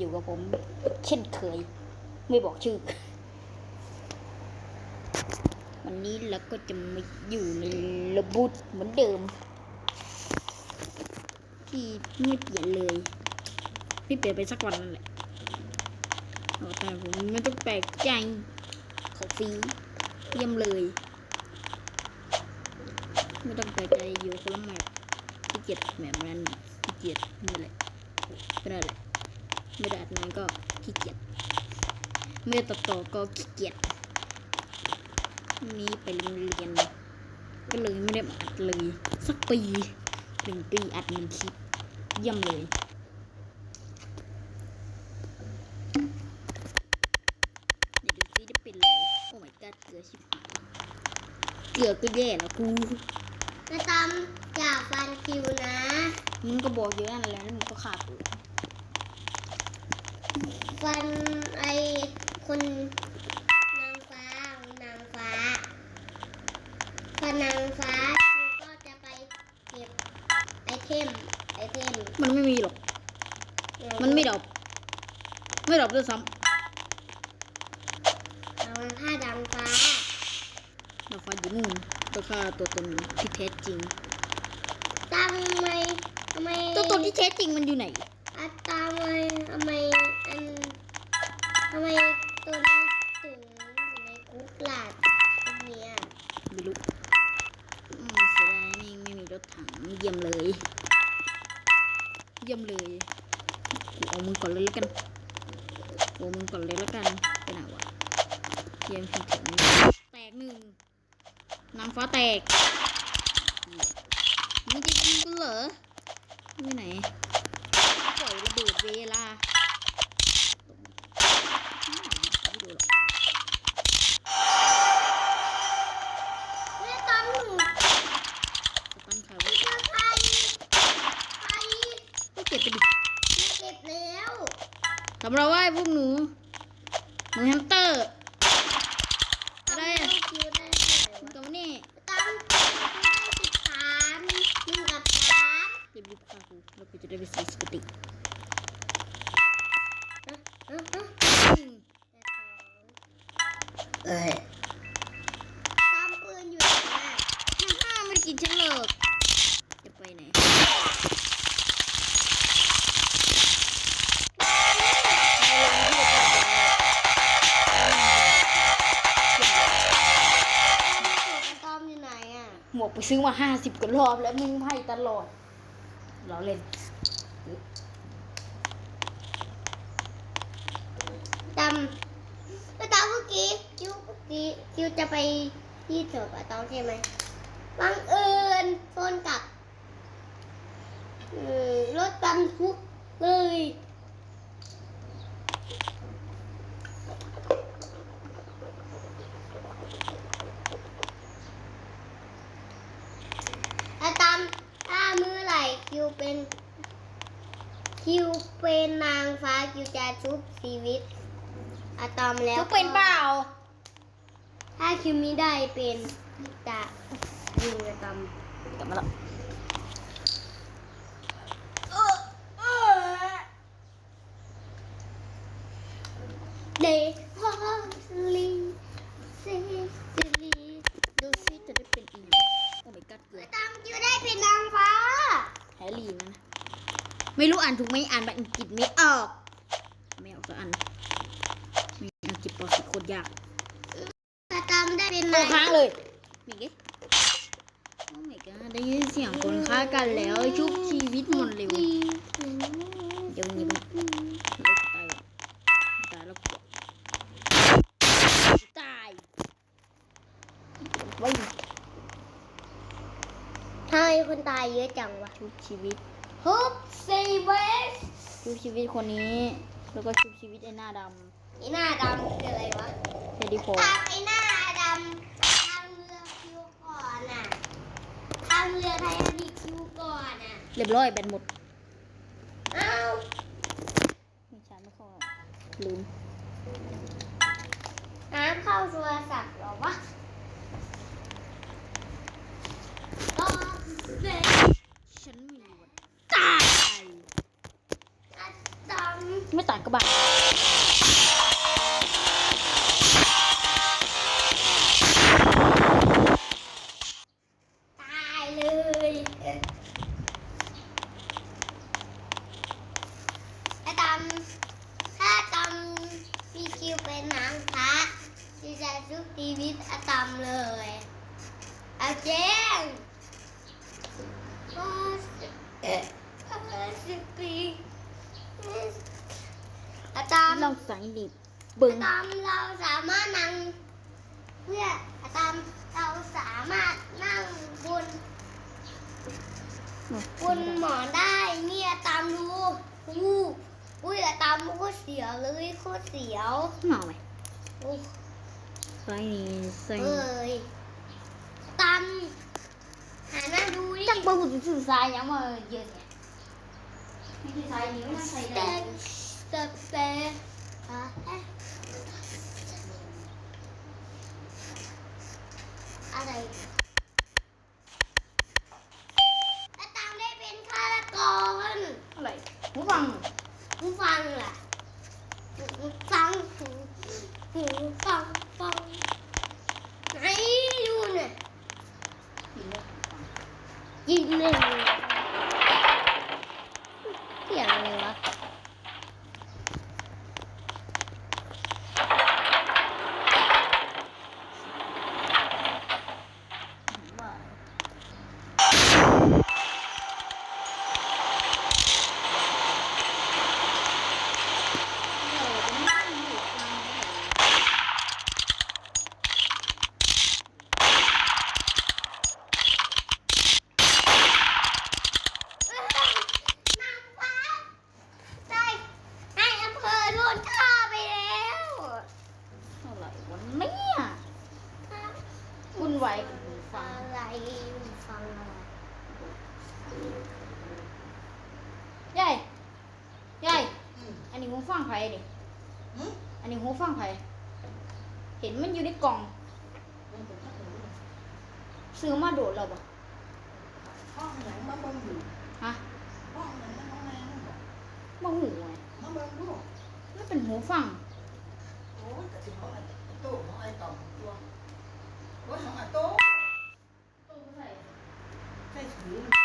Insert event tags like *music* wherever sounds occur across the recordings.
อยู่กับผม เช่นเคย ไม่บอกชื่อ วันนี้เราก็จะมาอยู่ในระบุดเหมือนเดิม ที่ไม่เปลี่ยนเลย ไม่เปลี่ยนไปสักวันนั่นแหละแต่ผมไม่ต้องแปลกใจขาฟรีเยี่ยมเลย ไม่ต้องแปลกใจอยู่คนละแมปขี้เกียจแบบนั้นขี้เกียจนี่แหละก็ได้แหละ ไม่ได้อัดนานก็ขี้เกียจไม่ได้ตัดต่อก็ขี้เกียจวันนี้ไปโรงเรียน ก็เลยไม่ได้มาอัดเลย สักปีหนึ่งปีอัดหนึ่งคลิปเยี่ยมเลยเดี๋ยวดูซิจะเป็นอะไรโอ้ my god เกลือชิบหายเกลือก็แย่แล้วกูจะตามจากฟันคิวนะมึงก็บอกอยู่นั่นแหละแล้วมึงก็ขาดกู ฟันไอคนนางฟ้านางฟ้าฟันนางฟ้าคิวก็จะไปเก็บไอเทมไอเทมมันไม่มีหรอก มันไม่ดรอปไม่ดรอปด้วยซ้เอามาฆ่านางฟ้าำเราฟ้าอยู่นู่นตัวค่าตัวตนที่แท้จริงตามทำไมทำไมตัวตนที่แท้จริงมันอยู่ไหน ในคุกหลาดตรงเนี้ยไม่รู้อืมเสียดายนี่ไม่มีรถถังเยี่ยมเลย เยี่ยมเลยกูเอามึงก่อนเลยแล้วกันเอามึงก่อนเลยแล้วกันไปไหนวะเยี่ยมถึงถึงแตกหนึ่งนางฟ้าแตกมึงจะยิงกูเหรออยู่ไหนปล่อยระเบิดเวลา สำเราไว้พวกหนูหนูแฮมสเตอร์ ซื้อมาห้าสิบกว่ารอบแล้วมึงไพ่ตลอด เราเล่นตามไปตามเมื่อกี้คิวเมื่อกี้คิวจะไปที่ศพอะตอนใช่ไหมบังเอิญชนกับรถบรรทุกเลย ถ้าตามถ้ามือไหร่คิวเป็น คิวเป็นนางฟ้าคิวจะชุบชีวิตอะตอมแล้ว ทุก เป็นเปล่า ถ้าคิวไม่ได้เป็นจะยิงอะตอมกลับมาแล้วเดฮอลีเซซีดูซิจะได้เป็นอีกโอ้ my god เกลือตามคิวได้เป็นนางฟ้าแฮร์รี่นะนะ ไม่รู้อ่านถูกไหมอ่านแบบอังกฤษไม่ออก ไม่ออกก็อ่านไม่อังกฤษปอสิโคตร ยากถ้าตามได้เป็นโอ้นางค้างเลยมีไงโอ้ my god ได้ยินเสียงคนฆ่ากันแล้วชุบชีวิตหมดเร็วเดี๋ยวนี้มันเลิกตายก่อนตายแล้วกลัวตายไว้ทำไมคนตายเยอะจังวะชุบชีวิตฮุบเซเวสชุบชีวิตคนนี้ แล้วก็ชุบชีวิตไอ้หน้าด ไอหน้าดำคืออะไรวะำเทดดี้โฟตามไอหน้าดำทางเรือคิวก่อนน่ะทางเรือไททานิคคิวก่อนน่ะเรียบร้อยแบนหมดอ้าวไม่ใช่ไม่เข้าลืมน้ำเข้าโทรศัพท์เหรอวะก็เด็กฉันไม่รู้ว่าตายตามไม่ต่างกับบ้า ชุบชีวิตไอ้ตำเลยเอาเจงห้าสิบเอ็ดห้าสิบปีไอ้ตำลองสังดิบเบิ้งตามเราสามารถนั่งเพื่อตามเราสามารถนั่งบนบนหมอนได้เนี่ยตามดูอู้อุ้ยตามโคตรเสียวเลยโคตรเสียวเหมาไหมอู้ใส่นี่ใส่เอ้ยตามหาหน้าดูดิจักบ่หูสื่อสายยังมาเยอะเนี่ยไม่ใช่สายนิ้วนะใส่แต่ได้แต่แต่ฮะอะไรแล้วตามได้เป็นฆาตกร อะไรหูฟัง หูฟังล่ะหูฟังหูหูฟังฟังไหนดูน่ะ กินเลย ยิงเลยเสียงอะไรวะ ว่า นางฟ้าได้ให้อำเภอโดนฆ่าไปแล้ว อะไรวะเนี่ยวุ่นวายกับหูฟัง อะไรฟังอะไร ยายยายอันนี้หูฟังไผดิอันนี้หูฟังไผเห็นมันอยู่ในกล่อง ซื้อมาโดดเราบ่ห้องหยังมาเบิ่งอยู่ฮะห้องหยังมาห้องแม่นบ่บ่หูไงมาเบิ่งดูมันเป็นหูฟังโอ้ยกะสิห้องไอ้โต้ห้องไอ้ต่อมตัวโอ้ยห้องไอ้โต้ใช่ถือ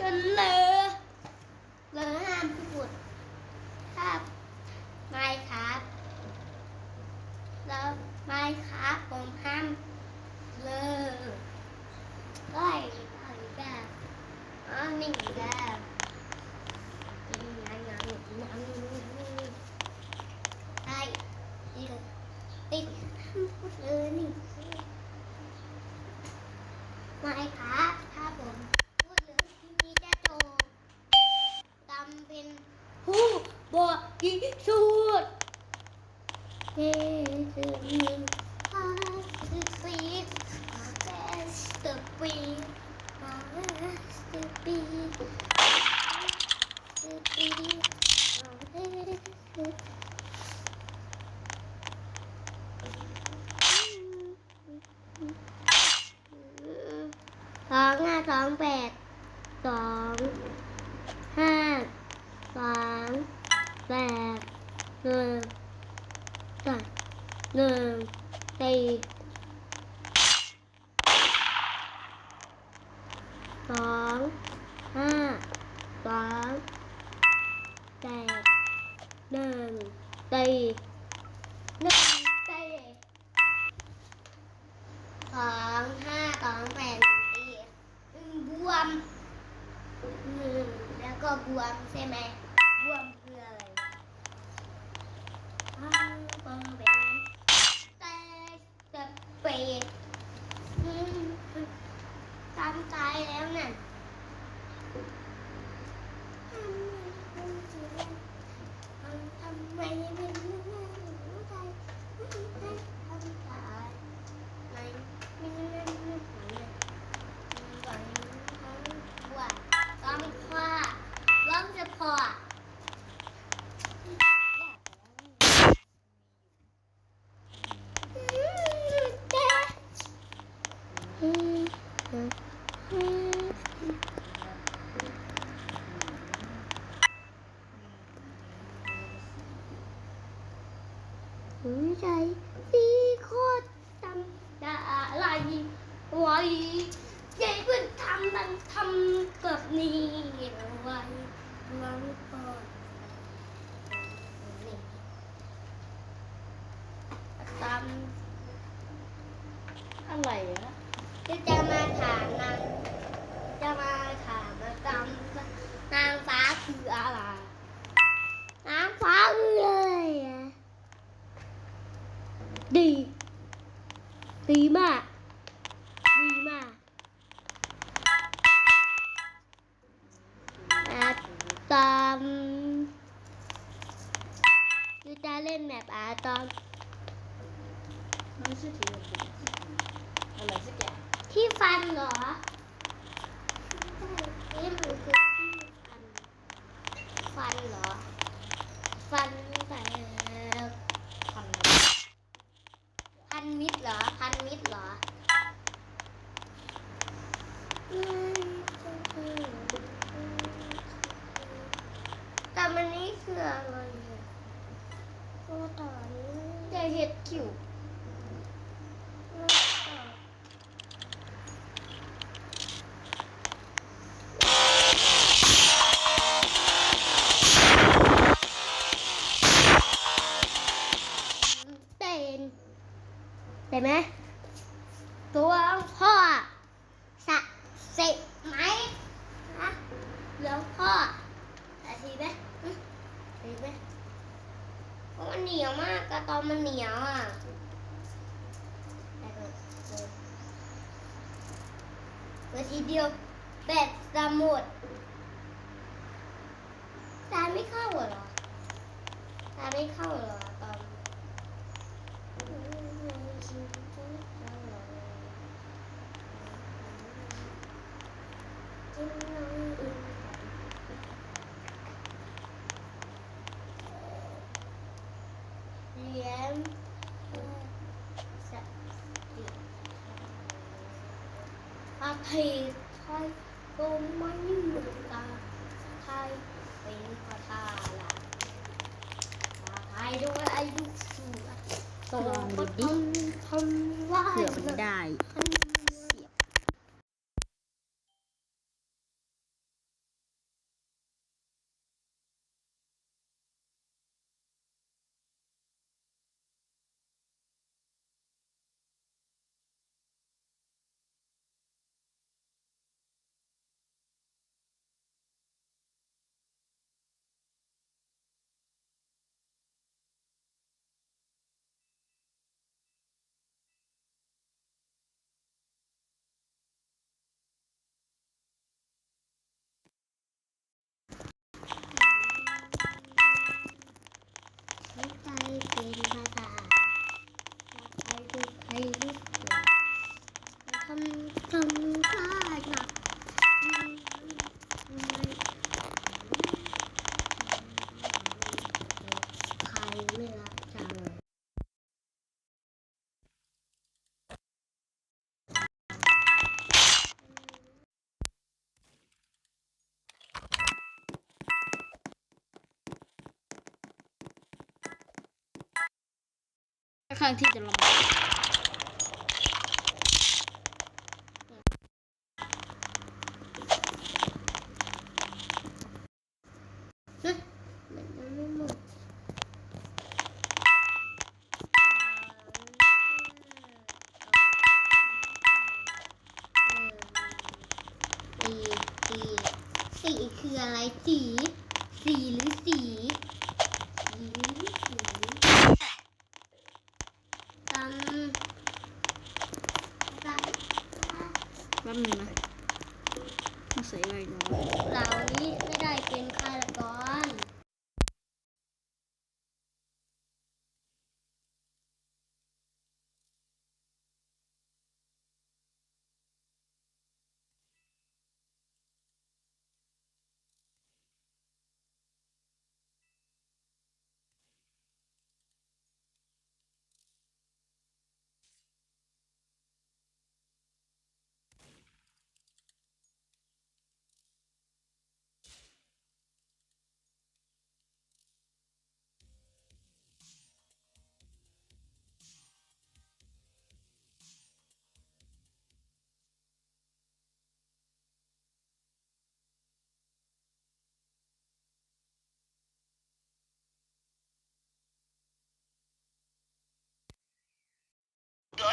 จนเลอะเลอะห้ามพูดครับไม่ครับ แล้วไม่ครับผมห้ามเลยได้ได้แกอ๋อนี่แกนี่ยังยังยังยังได้ดีเลยติดพูดเลยนี่ไม่ครับถ้าผมพูดเลยทีนี้จะโตตำเป็นผู้ บริสุทธิ์เฮ้ยคือมีอาสิสีอาเกสเตอร์ปีอาเกสเตอร์ปีสปีอาเกสสองห้าสองแปดสองห้าสอง แปดนึ่งสามหนึ่งสี่สองห้าสามแปดหนึ่งสี่หนึ่งสี่สองห้าสองแปดหนึ่งสี่หนึ่งบวมหนึ่งแล้วก็บวมใช่ไหมบวมคืออะไรอ้าวบวมเป็นแต่แต่เป็ดอืมตามใจแล้วน่ะทำไมเป็นเรื่องน่าสนใจไม่ให้ทำตายไม่ไม่ไม่ไม่ไม่ก่อนทั้งว่าร้องคว้าร้องจะพออืมอืมอืม หัวใจสีโคตรจำได้อะไรไว้ใจเพื่อนทำมันทำกับนี้เอาไว้วางก่อนนี่ตาม อะไรอะที่จะมาถามนางจะมาถามมาตามนางฟ้าคืออะไรนางฟ้าคืออะไรอะดี ดีมาก ดีมากอะตอมยูจะเล่นแบบอะตอมไม่ใช่ถื อะไรสักอย่าง ที่ฟันเหรอนี่มันคือ เปิดทีเดียวแบตจะหมดตาไม่เข้าเหรอตาไม่เข้าเหรอตอมเลี้ยงสติอาภัยไทย ก็ไม่เหมือนตาไทยเป็นพระตาละตาไทยด้วยอายุสูงโตก็ทำทำว่าเผื่อมันได้ทำ 看见听了吗？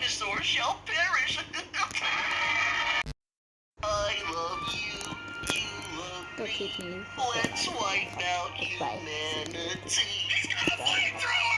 dinosaurs shall perish. *laughs* I love you, you love me. Let's wipe out humanity. He's gonna a through.